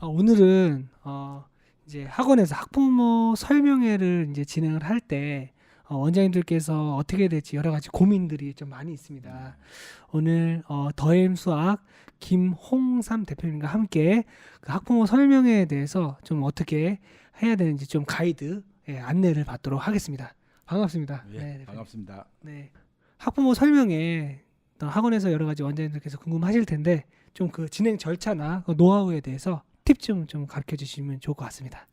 어, 오늘은 어, 이제 학원에서 학부모 설명회를 이제 진행을 할때 어, 원장님들께서 어떻게 될지 여러 가지 고민들이 좀 많이 있습니다. 오늘 어, 더엠 수학 김홍삼 대표님과 함께 그 학부모 설명회에 대해서 좀 어떻게 해야 되는지 좀 가이드 예, 안내를 받도록 하겠습니다. 반갑습니다. 예, 네. 반갑습니다. 네. 학부모 설명회 또 학원에서 여러 가지 원장님들께서 궁금하실 텐데 좀 그 진행 절차나 그 노하우에 대해서 팁 좀 좀 가르쳐 주시면 좋을 것 같습니다.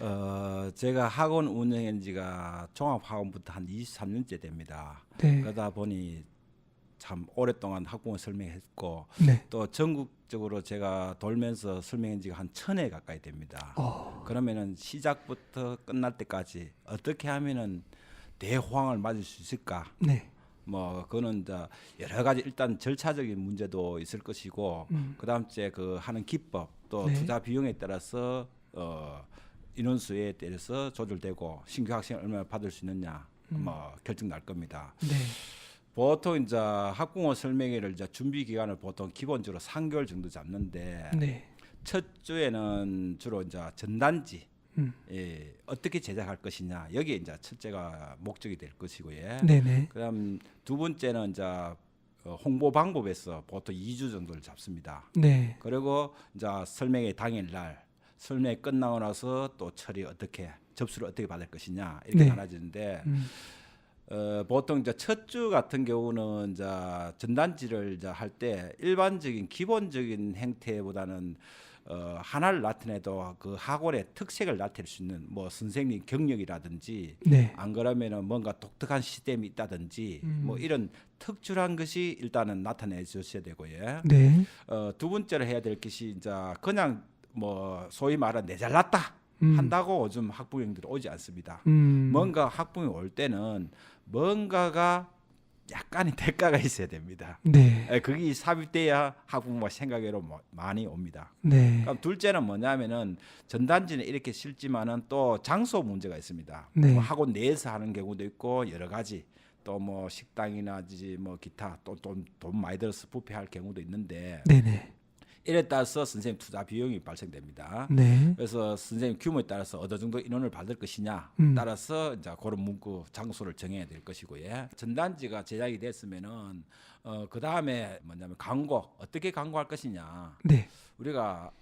어, 제가 학원 운영한 지가 종합학원부터 한 23년째 됩니다. 네. 그러다 보니 참 오랫동안 학부모 설명했고 네. 또 전국적으로 제가 돌면서 설명한 지가 한 천회 가까이 됩니다. 어. 그러면은 시작부터 끝날 때까지 어떻게 하면은 대호황을 맞을 수 있을까? 네. 뭐 그거는 이제 여러 가지 일단 절차적인 문제도 있을 것이고 음. 그다음째 그 하는 기법 또 네. 투자 비용에 따라서 어 인원수에 따라서 조절되고 신규 학생 얼마나 받을 수 있느냐 음. 뭐 결정 날 겁니다. 네. 보통 이제 학부모 설명회를 이제 준비 기간을 보통 기본적으로 3개월 정도 잡는데 네. 첫 주에는 주로 이제 전단지 음. 예, 어떻게 제작할 것이냐 여기에 이제 첫째가 목적이 될 것이고요. 네, 네. 그다음 두 번째는 이제 어, 홍보 방법에서 보통 2주 정도를 잡습니다. 네. 그리고 이제 설명회 당일 날 설명회 끝나고 나서 또 처리 어떻게 접수를 어떻게 받을 것이냐 이렇게 네. 나눠지는데 음. 어, 보통 이제 첫 주 같은 경우는 이제 전단지를 이제 할 때 일반적인 기본적인 행태보다는 어, 하나를 나타내도 그 학원의 특색을 나타낼 수 있는 뭐 선생님 경력이라든지 네. 안 그러면은 뭔가 독특한 시스템이 있다든지 음. 뭐 이런 특출한 것이 일단은 나타내 주셔야 되고요. 네. 어, 두 번째로 해야 될 것이 이제 그냥 뭐 소위 말하는 내 잘났다 음. 한다고 요즘 학부형들이 오지 않습니다. 음. 뭔가 학부형이 올 때는 뭔가가 약간의 대가가 있어야 됩니다. 네. 에, 그게 삽입돼야 학부모가 생각외로 뭐- 많이 옵니다. 네. 그럼 둘째는 뭐냐면은 전단지는 이렇게 실지만은 또 장소 문제가 있습니다. 네. 뭐 학원 내에서 하는 경우도 있고 여러 가지 또 뭐 식당이나지 뭐 기타 또 돈 돈 많이 들어서 부패할 경우도 있는데 네, 네. 이에 따라서 선생님 투자 비용이 발생됩니다. 네. 그래서 선생님 규모에 따라서 어느 정도 인원을 받을 것이냐 음. 따라서 이제 그런 문구 장소를 정해야 될 것이고요. 전단지가 제작이 됐으면은 어, 그 다음에 뭐냐면 광고 어떻게 광고할 것이냐. 네. 우리가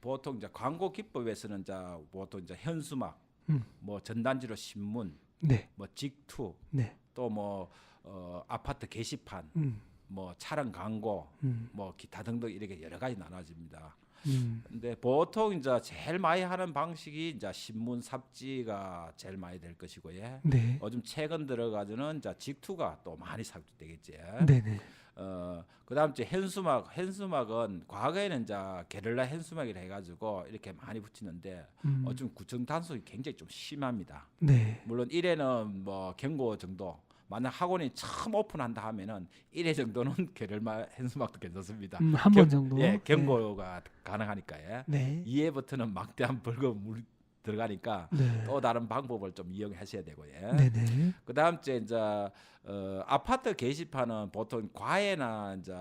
보통 이제 광고 기법에서는 이제 보통 이제 현수막, 음. 뭐 전단지로 신문, 네. 뭐 직투, 네. 또뭐 어, 아파트 게시판, 음. 뭐 차량 광고, 음. 뭐 기타 등등 이렇게 여러 가지 나눠집니다. 음. 근데 보통 이제 제일 많이 하는 방식이 이제 신문 삽지가 제일 많이 될 것이고요. 네. 요즘 최근 들어가서는 이제 직투가 또 많이 삽입되겠지. 네, 네. 어 그다음 이제 현수막 현수막은 과거에는 이제 게릴라 현수막이라 해가지고 이렇게 많이 붙이는데 음. 어, 좀 구청 단속이 굉장히 좀 심합니다. 네. 물론 1회는 뭐 경고 정도 만약 학원이 처음 오픈한다 하면은 1회 정도는 게릴라 현수막도 괜찮습니다. 음, 한번 경- 정도. 예, 경고가 가능하니까 예. 네. 2회부터는 막대한 벌금 물 들어가니까 네. 또 다른 방법을 좀 이용하셔야 되고요. 예. 네, 네. 그다음 째 이제 어, 아파트 게시판은 보통 과외나 이제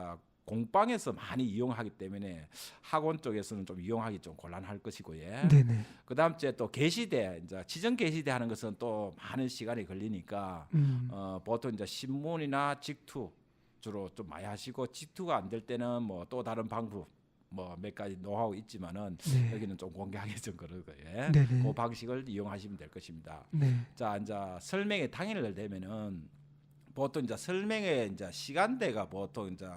공방에서 많이 이용하기 때문에 학원 쪽에서는 좀 이용하기 좀 곤란할 것이고요. 네, 네. 그 다음 째또 게시대 이제 지정 게시대 하는 것은 또 많은 시간이 걸리니까 음. 어, 보통 이제 신문이나 직투 주로 좀 많이 하시고 직투가 안 될 때는 뭐 또 다른 방법 뭐몇 가지 노하우 있지만은 네. 여기는 좀 공개하기 좀 그러고요. 네, 네. 그 방식을 이용하시면 될 것입니다. 네. 자, 이제 설명회 당일날 되면은 보통 이제 설명회 이제 시간대가 보통 이제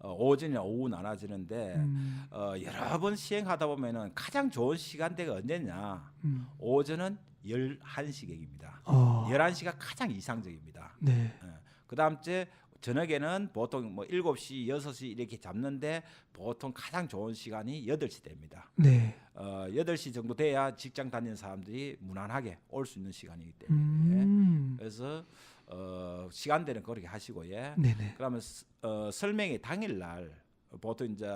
어, 오전이나 오후 나눠지는데 음. 어, 여러 번 시행하다 보면은 가장 좋은 시간대가 언제냐? 음. 오전은 11시경입니다. 어. 11시가 가장 이상적입니다. 네. 그 다음 째 저녁에는 보통 뭐 7시, 6시 이렇게 잡는데 보통 가장 좋은 시간이 8시 됩니다. 네. 어, 8시 정도 돼야 직장 다니는 사람들이 무난하게 올 수 있는 시간이기 때문에 음. 그래서 어, 시간대는 그렇게 하시고요. 네, 네. 그러면 스- 어, 설명회 당일 날 보통 이제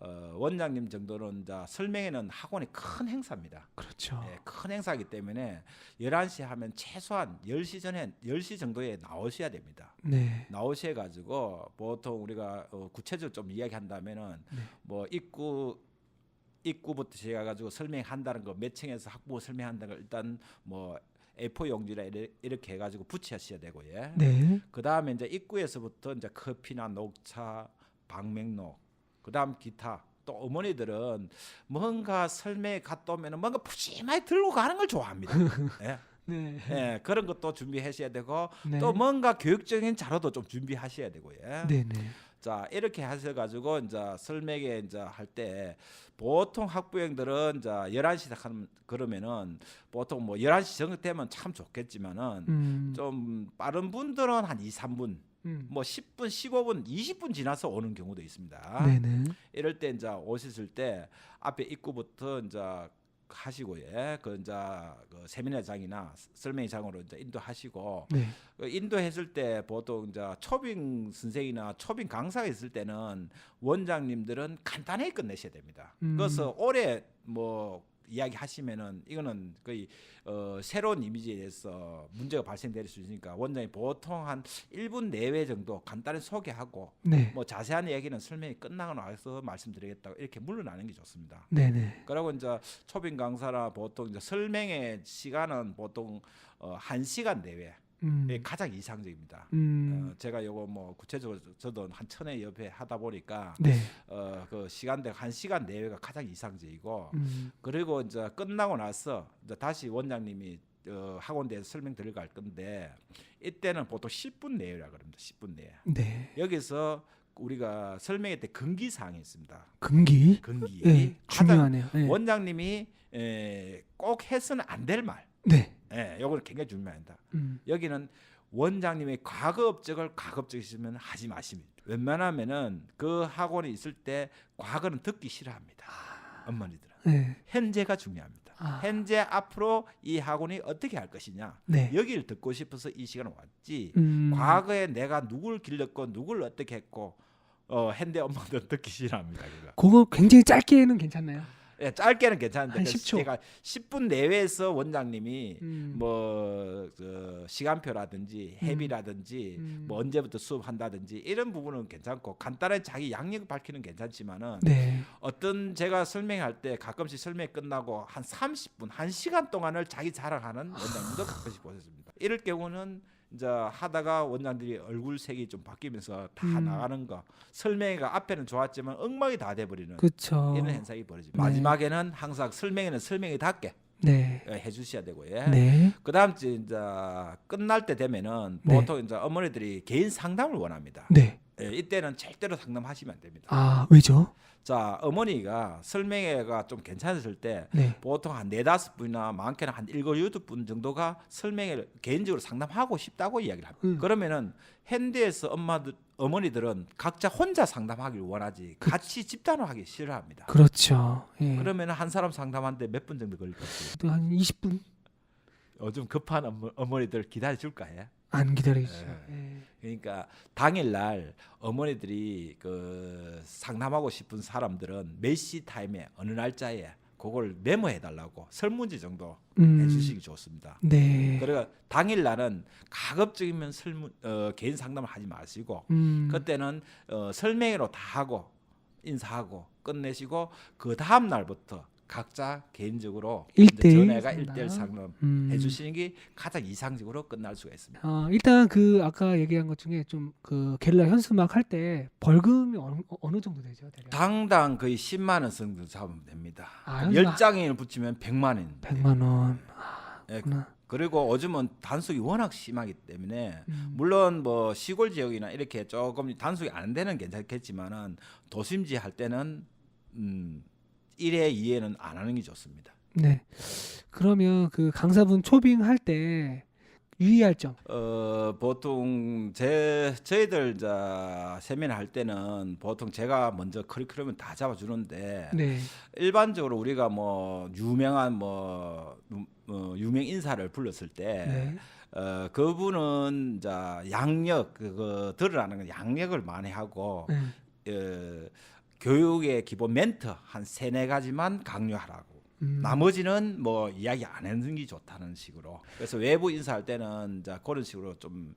어, 원장님 정도는 이제 설명회는 학원의 큰 행사입니다. 그렇죠. 예, 큰 행사이기 때문에 11시 하면 최소한 10시 전에 10시 정도에 나오셔야 됩니다. 네. 나오셔 가지고 보통 우리가 어, 구체적으로 좀 이야기한다면은 네. 뭐 입구 입구부터 시작해 가지고 설명한다는 거 몇 층에서 학부모 설명한다는 걸 일단 뭐 A4 용지라 이렇게 해가지고 붙이셔야 되고 예. 네. 그 다음에 이제 입구에서부터 이제 커피나 녹차, 방맹록, 그 다음 기타. 또 어머니들은 뭔가 설명에 갔다 오면은 뭔가 푸짐하게 들고 가는 걸 좋아합니다. 예. 네. 예, 그런 것도 준비하셔야 되고 네. 또 뭔가 교육적인 자료도 좀 준비하셔야 되고 예. 네, 네. 자 이렇게 하셔가지고 이제 설명회 이제 할 때 보통 학부형들은 이제 11시 시작하면 그러면은 보통 뭐 11시 정도 되면 참 좋겠지만은 음. 좀 빠른 분들은 한 2, 3분 음. 뭐 10분, 15분, 20분 지나서 오는 경우도 있습니다. 네, 네. 이럴 때 이제 오셨을 때 앞에 입구부터 이제 하시고 예. 그 이제 그 세미나장이나 설명회장으로 이제 인도하시고 네. 그 인도했을 때 보통 이제 초빙 선생이나 초빙 강사가 있을 때는 원장님들은 간단하게 끝내셔야 됩니다. 음. 그래서 오래 뭐 이야기 하시면은 이거는 거의 어, 새로운 이미지에 대해서 문제가 발생될 수 있으니까 원장이 보통 한 1분 내외 정도 간단히 소개하고 네. 뭐 자세한 얘기는 설명이 끝나고 나서 말씀드리겠다고 이렇게 물러나는 게 좋습니다. 네, 네. 그리고 이제 초빙 강사나 보통 이제 설명의 시간은 보통 어, 한 시간 내외 음. 이 가장 이상적입니다. 음. 어, 제가 요거 뭐 구체적으로 저도 한 천회 옆에 하다 보니까 네. 어, 그 시간대 한 시간 내외가 가장 이상적이고 음. 그리고 이제 끝나고 나서 이제 다시 원장님이 어, 학원 대해서 설명 들어갈 건데 이때는 보통 10분 내외라 그럽니다. 10분 내외. 네. 여기서 우리가 설명회 때 금기 사항이 있습니다. 금기. 금기 네. 중요하네요. 네. 원장님이 에, 꼭 해서는 안 될 말. 네. 예, 요거는 굉장히 중요합니다. 음. 여기는 원장님의 과거 업적을 과거 업적이시면 하지 마십니다. 웬만하면은 그 학원에 있을 때 과거는 듣기 싫어합니다. 어머니들은 네. 현재가 중요합니다. 아. 현재 앞으로 이 학원이 어떻게 할 것이냐 네. 여기를 듣고 싶어서 이 시간에 왔지. 음. 과거에 내가 누굴 길렀고 누굴 어떻게 했고 어, 현대 엄마들은 듣기 싫어합니다. 그거. 그거 굉장히 짧게는 괜찮나요? 예, 짧게는 괜찮은데 한그 10초. 제가 10분 내외에서 원장님이 음. 뭐 그 시간표라든지 회비라든지 음. 뭐 언제부터 수업한다든지 이런 부분은 괜찮고 간단하게 자기 양력 밝히는 괜찮지만은 네. 어떤 제가 설명할 때 가끔씩 설명이 끝나고 한 30분, 1시간 동안을 자기 자랑하는 원장님도 가끔씩 보셨습니다. 이럴 경우는 이제 하다가 원장들이 얼굴 색이 좀 바뀌면서 다 음. 나가는 거 설명회가 앞에는 좋았지만 엉망이 다 돼버리는 그렇죠. 이런 현상이 벌어집니다. 네. 마지막에는 항상 설명회는 설명회답게 네. 예, 해주셔야 되고요. 네. 그다음 이제 끝날 때 되면은 네. 보통 이제 어머니들이 개인 상담을 원합니다. 네. 예, 이때는 절대로 상담하시면 안 됩니다. 아, 왜죠? 자 어머니가 설명회가 좀 괜찮았을 때 네. 보통 한 네다섯 분이나 많게는 한 일곱 여덟 분 정도가 설명회를 개인적으로 상담하고 싶다고 이야기를 합니다. 음. 그러면은 현대에서 엄마들 어머니들은 각자 혼자 상담하기를 원하지 같이 집단으로 하기 싫어합니다. 그렇죠. 예. 그러면 한 사람 상담하는데 몇 분 정도 걸릴 것 같아요? 또한 20분 요즘 급한 어머, 어머니들 기다려 줄까 해? 안 기다리죠. 예. 그러니까 당일 날 어머니들이 그 상담하고 싶은 사람들은 몇 시 타임에 어느 날짜에 그걸 메모해 달라고 설문지 정도 음. 해주시기 좋습니다. 네. 그러니까 당일 날은 가급적이면 설문 어, 개인 상담을 하지 마시고 음. 그때는 어, 설명회로 다 하고 인사하고 끝내시고 그 다음 날부터 각자 개인적으로 일대일 전회가 상담. 일대일 상담 음. 해주시는 게 가장 이상적으로 끝날 수가 있습니다. 어, 일단 그 아까 얘기한 것 중에 좀그 겔라 현수막 할 때 벌금이 어느, 어느 정도 되죠? 대략? 당당 거의 10만 원 정도 잡으면 됩니다. 아, 열 10장을 붙이면 100만 원. 100만 원. 예, 그렇구나. 그리고 요즘은 단속이 워낙 심하기 때문에 음. 물론 뭐 시골 지역이나 이렇게 조금 단속이 안 되는 괜찮겠지만은 도심지 할 때는 음 1회 2회는 안 하는 게 좋습니다. 네. 그러면 그 강사분 초빙 할 때 유의할 점. 어 보통 제 저희들 이제 세미나 할 때는 보통 제가 먼저 커리큘럼을 다 잡아 주는데 네. 일반적으로 우리가 뭐 유명한 뭐 음, 어, 유명 인사를 불렀을 때 네. 어, 그분은 이제 양력 그거 들으라는 건 양력을 많이 하고 네. 어, 교육의 기본 멘트 한 세네 가지만 강요하라고. 음. 나머지는 뭐 이야기 안 하는 게 좋다는 식으로. 그래서 외부 인사할 때는 이제 그런 식으로 좀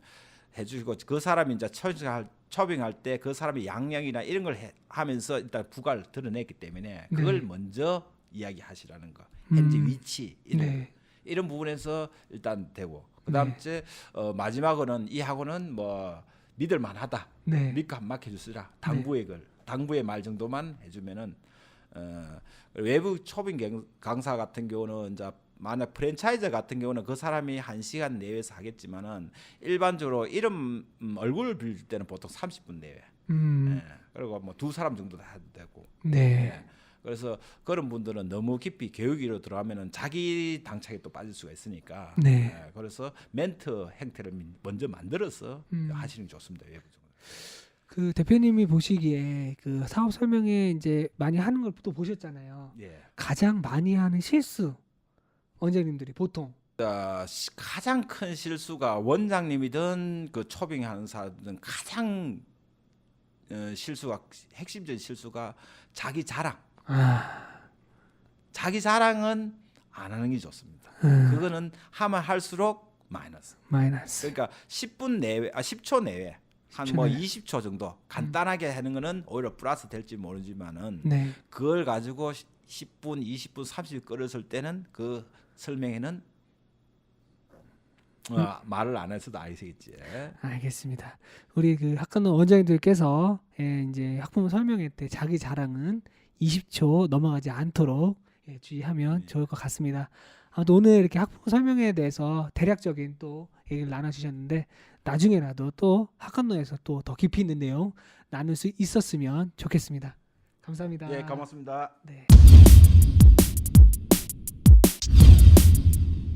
해주고 그 사람이 이제 처빙할 처빙할 때 그 사람의 양량이나 이런 걸 해, 하면서 일단 부가를 드러냈기 때문에 그걸 네. 먼저 이야기하시라는 거. 현재 음. 위치 이런 네. 이런 부분에서 일단 되고 그다음 째 어, 마지막으로는 이 학원은 뭐 믿을 만하다. 네. 믿고 한 맡겨 주시라. 당부의 글, 당부의 말 정도만 해주면은 어, 외부 초빙 경- 강사 같은 경우는 이제 만약 프랜차이즈 같은 경우는 그 사람이 한 시간 내외에서 하겠지만은 일반적으로 이름 음, 얼굴을 빌릴 때는 보통 30분 내외. 음. 예. 그리고 뭐 두 사람 정도 다 해도 되고. 네. 예. 그래서 그런 분들은 너무 깊이 교육으로 들어가면은 자기 당착에 또 빠질 수가 있으니까. 네. 예. 그래서 멘트 행태를 민- 먼저 만들어서 음. 하시는 게 좋습니다. 외부적으로. 그 대표님이 보시기에 그 사업 설명회 이제 많이 하는 걸 또 보셨잖아요. 예. 가장 많이 하는 실수 원장님들이 보통 자, 시- 가장 큰 실수가 원장님이든 그 초빙하는 사람들은 가장 어, 실수가 핵심적인 실수가 자기 자랑. 아, 자기 자랑은 안 하는 게 좋습니다. 음, 그거는 하면 할수록 마이너스. 마이너스. 그러니까 10분 내외, 아 10초 내외, 한 10초 뭐 내외. 20초 정도 간단하게 하는 거는 오히려 플러스 될지 모르지만은 네. 그걸 가지고 10분, 20분, 30분 끌었을 때는 그 설명회는 어, 음. 말을 안 해서도 아시겠지. 알겠습니다. 우리 그 학과는 원장님들께서 예, 이제 학부모 설명회 때 자기 자랑은 20초 넘어가지 않도록 예, 주의하면 네. 좋을 것 같습니다. 아무튼 오늘 이렇게 학부모 설명회에 대해서 대략적인 또 얘기를 나눠주셨는데 나중에라도 또 학과노에서 또 더 깊이 있는 내용 나눌 수 있었으면 좋겠습니다. 감사합니다. 예, 고맙습니다. 네.